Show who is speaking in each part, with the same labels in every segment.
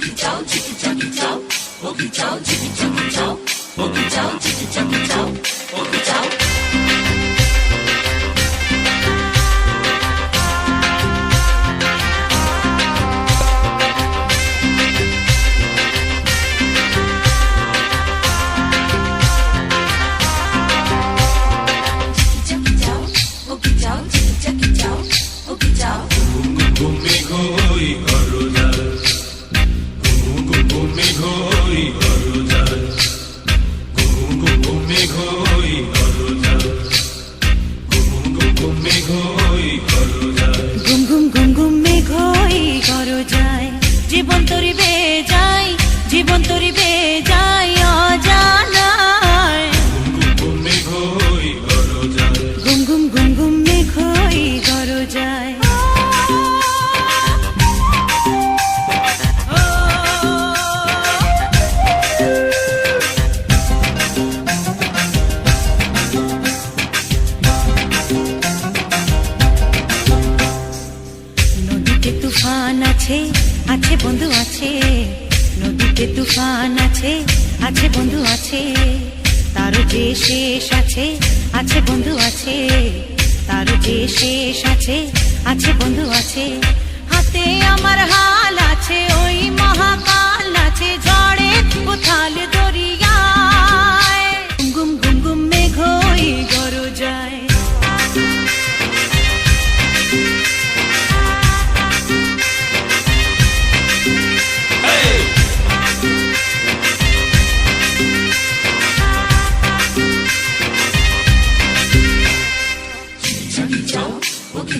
Speaker 1: Boogie Joe, Jiggy Juggy Joe. Boogie Joe, Jiggy Juggy Joe. Boogie Joe, Jiggy Juggy Joe.
Speaker 2: ঘুম
Speaker 1: তুফান আছে আছে বন্ধু আছে। নদীতে তুফান আছে আছে বন্ধু আছে। তার যে শেষ আছে আছে বন্ধু আছে। তার যে শেষ আছে আছে বন্ধু আছে। হাতে আমার হাল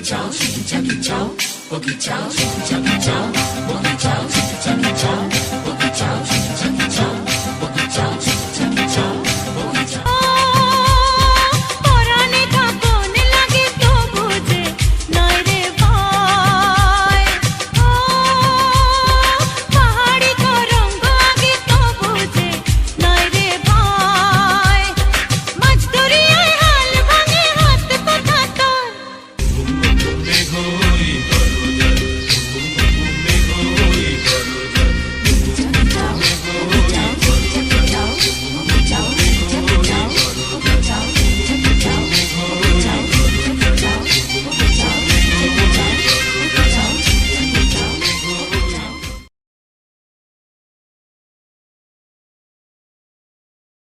Speaker 1: 기초 신기초 기초. 보기초 신기초 기초. 보기초 신기초 기초.